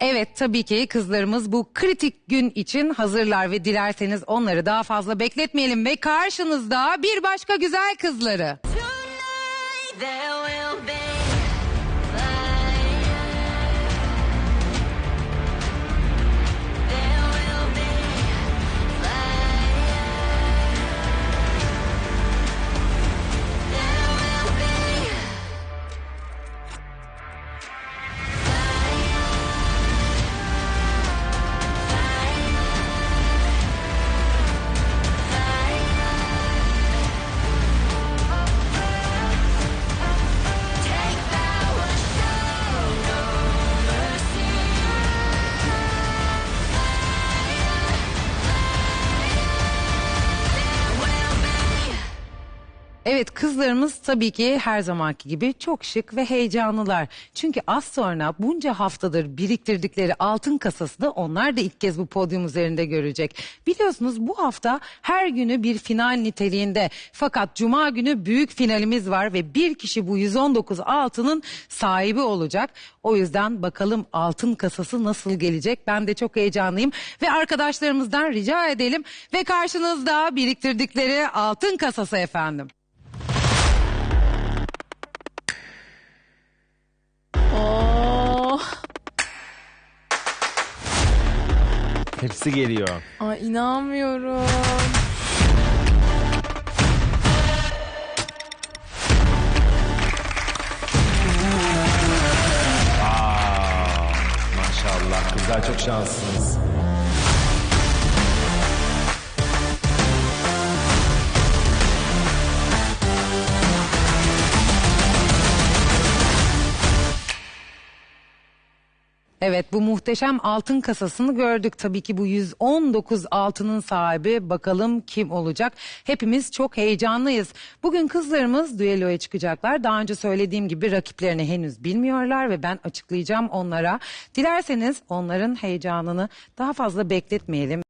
Evet tabii ki kızlarımız bu kritik gün için hazırlar ve dilerseniz onları daha fazla bekletmeyelim ve karşınızda bir başka güzel kızları. Tonight Evet kızlarımız tabii ki her zamanki gibi çok şık ve heyecanlılar. Çünkü az sonra bunca haftadır biriktirdikleri altın kasası da onlar da ilk kez bu podyum üzerinde görecek. Biliyorsunuz bu hafta her günü bir final niteliğinde. Fakat cuma günü büyük finalimiz var ve bir kişi bu 119 altının sahibi olacak. O yüzden bakalım altın kasası nasıl gelecek? Ben de çok heyecanlıyım ve arkadaşlarımızdan rica edelim ve karşınızda biriktirdikleri altın kasası efendim. Hepsi geliyor. ay inanmıyorum. Aa, maşallah kızlar çok şanslısınız. Evet bu muhteşem altın kasasını gördük. Tabii ki bu 119 altının sahibi bakalım kim olacak. Hepimiz çok heyecanlıyız. Bugün kızlarımız düelloya çıkacaklar. Daha önce söylediğim gibi rakiplerini henüz bilmiyorlar ve ben açıklayacağım onlara. Dilerseniz onların heyecanını daha fazla bekletmeyelim.